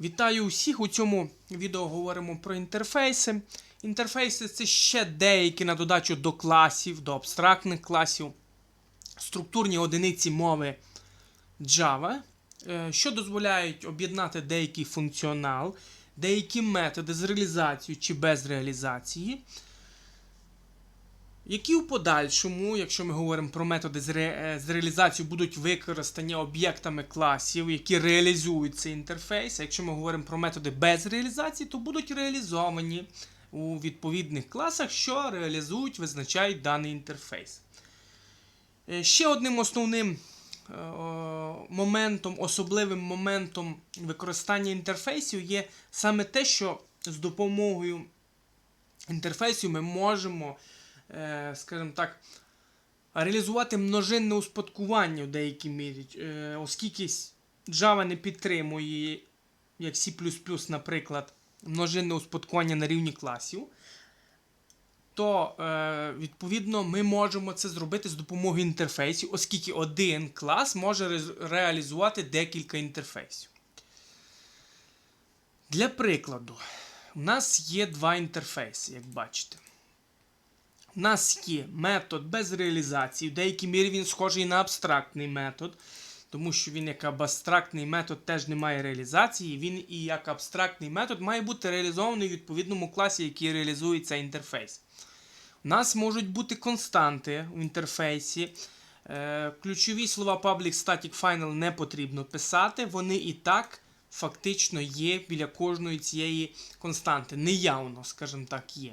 Вітаю усіх! У цьому відео говоримо про інтерфейси. Інтерфейси це ще деякі на додачу до класів, до абстрактних класів, структурні одиниці мови Java, е, що дозволяють об'єднати деякий функціонал, деякі методи з реалізацією чи без реалізації. Які у подальшому, якщо ми говоримо про методи з, ре... е, з реалізацією, будуть використані об'єктами класів, які реалізують цей інтерфейс. А якщо ми говоримо про методи без реалізації, то будуть реалізовані у відповідних класах, що реалізують, визначають даний інтерфейс. Е, Ще одним основним е, моментом, особливим моментом використання інтерфейсів є саме те, що з допомогою інтерфейсів ми можемо скажімо так, реалізувати множинне успадкування в деякій мірі, е, оскільки Java не підтримує, як C, наприклад, множинне успадкування на рівні класів, то е, відповідно ми можемо це зробити з допомогою інтерфейсів, оскільки один клас може реалізувати декілька інтерфейсів. Для прикладу, у нас є два інтерфейси, як бачите. У нас є метод без реалізації. В деякій мірі він схожий на абстрактний метод, тому що він як абстрактний метод теж не має реалізації. Він і як абстрактний метод має бути реалізований в відповідному класі, який реалізує цей інтерфейс. У нас можуть бути константи в інтерфейсі. Е, Ключові слова public static final не потрібно писати, вони і так фактично є біля кожної цієї константи. Неявно, скажімо так, є.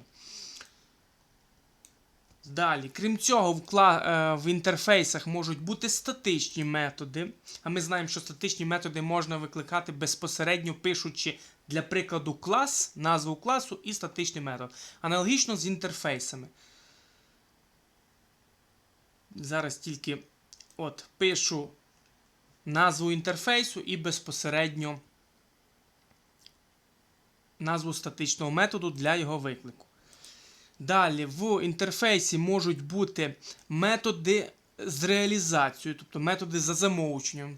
Далі, крім цього, е, в інтерфейсах можуть бути статичні методи. А ми знаємо, що статичні методи можна викликати безпосередньо пишучи, для прикладу, клас, назву класу і статичний метод. Аналогічно з інтерфейсами. Зараз тільки от, пишу назву інтерфейсу і безпосередньо назву статичного методу для його виклику. Далі в інтерфейсі можуть бути методи з реалізацією, тобто методи за замовченням.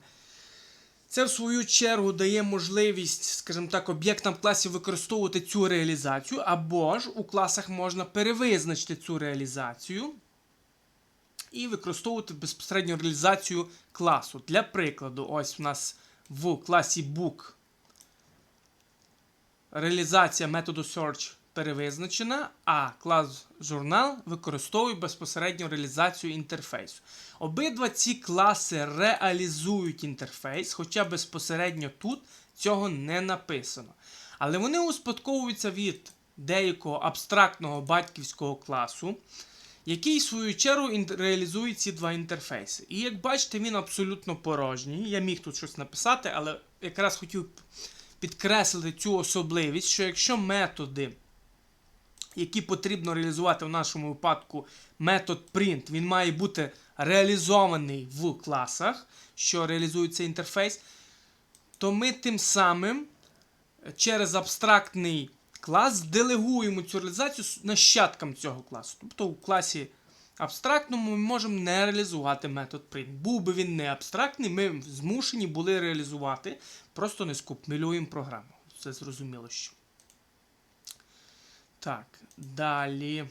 Це, в свою чергу, дає можливість, скажімо так, об'єктам класів використовувати цю реалізацію, або ж у класах можна перевизначити цю реалізацію і використовувати безпосередньо реалізацію класу. Для прикладу, ось у нас в класі book реалізація методу search перевизначена, а клас журнал використовує безпосередньо реалізацію інтерфейсу. Обидва ці класи реалізують інтерфейс, хоча безпосередньо тут цього не написано. Але вони успадковуються від деякого абстрактного батьківського класу, який, в свою чергу, реалізує ці два інтерфейси. І як бачите, він абсолютно порожній. Я міг тут щось написати, але якраз хотів підкреслити цю особливість, що якщо методи, які потрібно реалізувати в нашому випадку, метод print, він має бути реалізований в класах, що реалізує цей інтерфейс, то ми тим самим через абстрактний клас делегуємо цю реалізацію нащадкам цього класу. Тобто у класі абстрактному ми можемо не реалізувати метод print. Був би він не абстрактний, ми змушені були реалізувати, просто не скомпілюємо програму. Це зрозуміло що. Так, далі.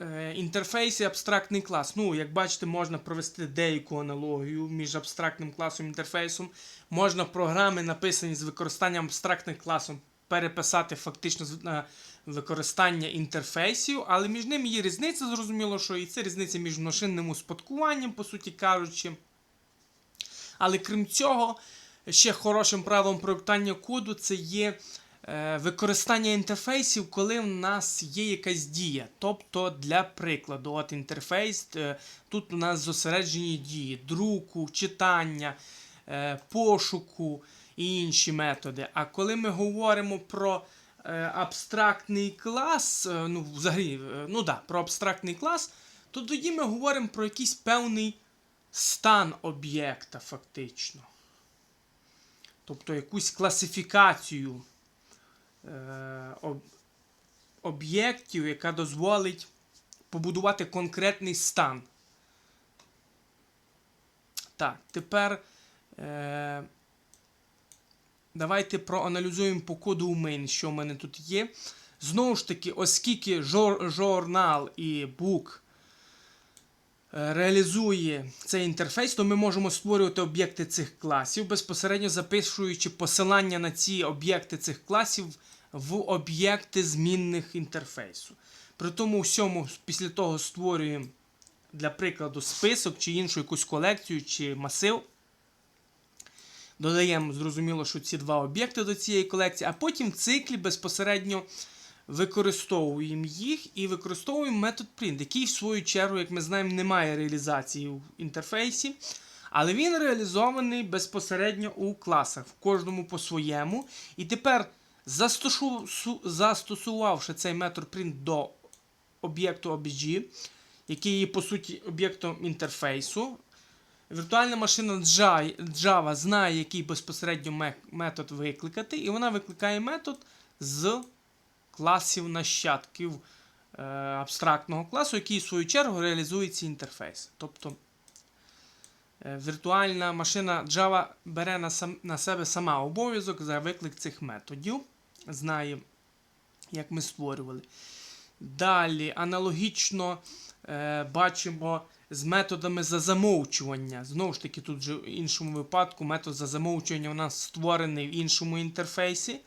Е, Інтерфейс і абстрактний клас. Ну, як бачите, можна провести деяку аналогію між абстрактним класом і інтерфейсом. Можна програми, написані з використанням абстрактним класом, переписати фактично на використання інтерфейсів, але між ними є різниця, зрозуміло, що і це різниця між машинним успадкуванням, по суті кажучи. Але крім цього, ще хорошим правилом проєктування коду це є е, використання інтерфейсів, коли в нас є якась дія. Тобто, для прикладу, от інтерфейс, е, тут у нас зосереджені дії друку, читання, е, пошуку і інші методи. А коли ми говоримо про абстрактний клас, ну, взагалі, ну да, про абстрактний клас, то тоді ми говоримо про якийсь певний стан об'єкта, фактично. Тобто якусь класифікацію е, об'єктів, яка дозволить побудувати конкретний стан. Так, тепер е, давайте проаналізуємо по коду main, що в мене тут є. Знову ж таки, оскільки журнал і е, реалізує цей інтерфейс, то ми можемо створювати об'єкти цих класів, безпосередньо записуючи посилання на ці об'єкти цих класів в об'єкти змінних інтерфейсу. При тому всьому після того створюємо, для прикладу, список чи іншу якусь колекцію чи масив. Додаємо, зрозуміло, що ці два об'єкти до цієї колекції, а потім в циклі безпосередньо використовуємо їх і використовуємо метод print, який, в свою чергу, як ми знаємо, не має реалізації в інтерфейсі. Але він реалізований безпосередньо у класах, в кожному по-своєму. І тепер, застосувавши цей метод print до об'єкту OBJ, який є по суті об'єктом інтерфейсу, Віртуальна машина Java знає, який безпосередньо метод викликати, і вона викликає метод з класів нащадків е, абстрактного класу, який в свою чергу реалізує ці інтерфейси. Тобто е, віртуальна машина Java бере на, сам, на себе сама обов'язок за виклик цих методів, знає, як ми створювали. Далі аналогічно е, бачимо з методами за замовчування. Знову ж таки, тут же в іншому випадку метод за замовчування у нас створений в іншому інтерфейсі.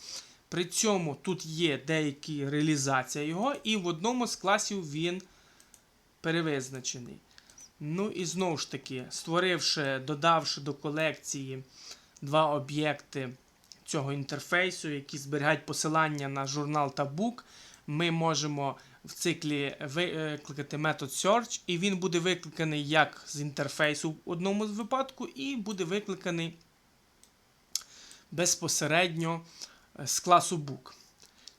При цьому тут є деякі реалізація його, і в одному з класів він перевизначений. Ну і знову ж таки, створивши, додавши до колекції два об'єкти цього інтерфейсу, які зберігають посилання на журнал та бук, ми можемо в циклі викликати метод search, і він буде викликаний як з інтерфейсу в одному з випадку, і буде викликаний безпосередньо з класу book.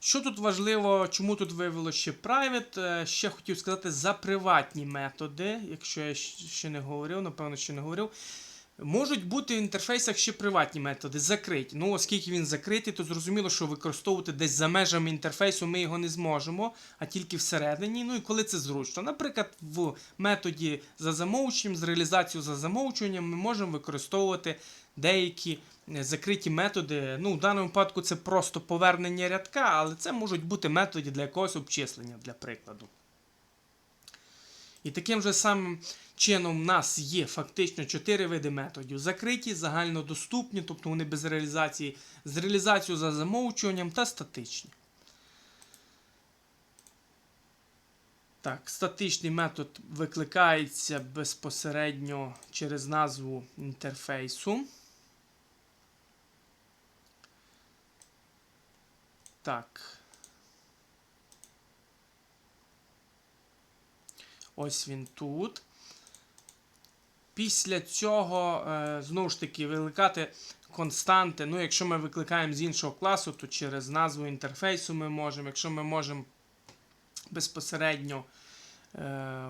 Що тут важливо, чому тут виявило ще private? Е, Ще хотів сказати за приватні методи, якщо я ще не говорив, напевно, ще не говорив. Можуть бути в інтерфейсах ще приватні методи, закриті. Ну, оскільки він закритий, то зрозуміло, що використовувати десь за межами інтерфейсу ми його не зможемо, а тільки всередині. Ну і коли це зручно. Наприклад, в методі за замовченням, з реалізацією за замовчуванням, ми можемо використовувати деякі е, закриті методи. Ну, в даному випадку це просто повернення рядка, але це можуть бути методи для якогось обчислення, для прикладу. І таким же самим чином в нас є фактично чотири види методів: закриті, загальнодоступні, тобто вони без реалізації, з реалізацією за замовчуванням та статичні. Так, статичний метод викликається безпосередньо через назву інтерфейсу. Так. Ось він тут. Після цього, е, знову ж таки, викликати константи. Ну, якщо ми викликаємо з іншого класу, то через назву інтерфейсу ми можемо. Якщо ми можемо безпосередньо е,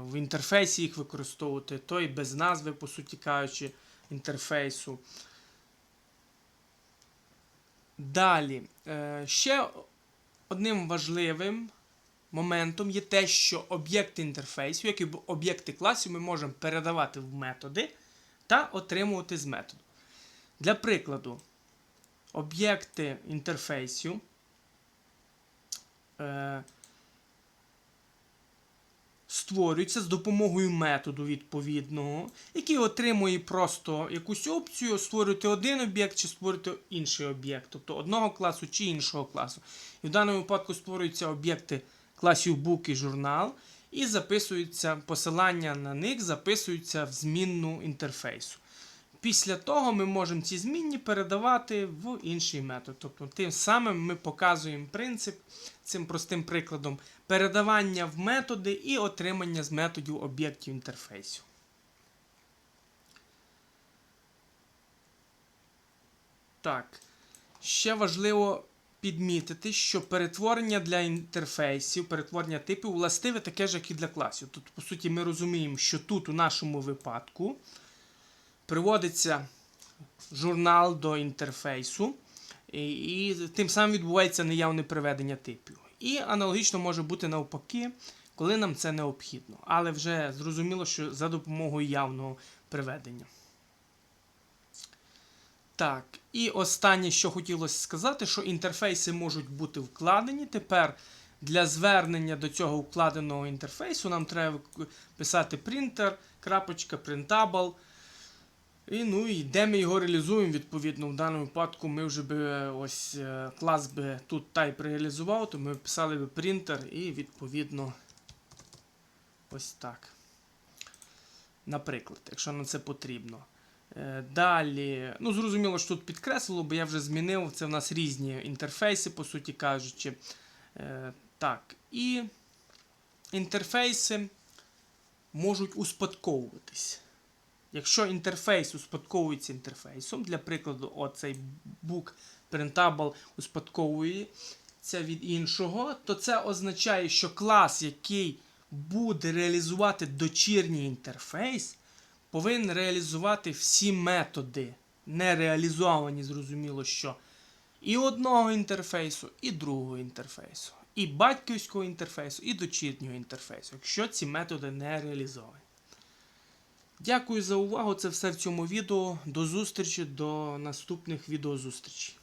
в інтерфейсі їх використовувати, то і без назви, по суті кажучи, інтерфейсу. Далі. Е, ще одним важливим моментом є те, що об'єкти інтерфейсу, як і об'єкти класів, ми можемо передавати в методи та отримувати з методу. Для прикладу, об'єкти інтерфейсу створюються з допомогою методу відповідного, який отримує просто якусь опцію створити один об'єкт чи створити інший об'єкт, тобто одного класу чи іншого класу. І в даному випадку створюються об'єкти класів book і журнал, і записуються посилання на них записуються в змінну інтерфейсу. Після того ми можемо ці змінні передавати в інший метод. Тобто, тим самим ми показуємо принцип цим простим прикладом передавання в методи і отримання з методів об'єктів інтерфейсу. Так. Ще важливо підмітити, що перетворення для інтерфейсів, перетворення типів властиве таке ж, як і для класів. Тут, по суті, ми розуміємо, що тут у нашому випадку приводиться журнал до інтерфейсу, і, тим самим відбувається неявне приведення типів. І аналогічно може бути навпаки, коли нам це необхідно. Але вже зрозуміло, що за допомогою явного приведення. Так, і останнє, що хотілося сказати, що інтерфейси можуть бути вкладені. Тепер для звернення до цього вкладеного інтерфейсу нам треба писати printer, крапочка, printable. І, ну, і де ми його реалізуємо, відповідно, в даному випадку ми вже би е, ось е, клас би тут type реалізував, то ми писали би printer і відповідно ось так. Наприклад, якщо на це потрібно. Е, Далі, ну зрозуміло, що тут підкреслило, бо я вже змінив. Це в нас різні інтерфейси, по суті кажучи. Так, і інтерфейси можуть успадковуватись. Якщо інтерфейс успадковується інтерфейсом, для прикладу, оцей book printable успадковується від іншого, то це означає, що клас, який буде реалізувати дочірній інтерфейс, повинен реалізувати всі методи, не реалізовані, зрозуміло, що і одного інтерфейсу, і другого інтерфейсу, і батьківського інтерфейсу, і дочірнього інтерфейсу, якщо ці методи не реалізовані. Дякую за увагу. Це все в цьому відео. До зустрічі, до наступних відеозустрічей.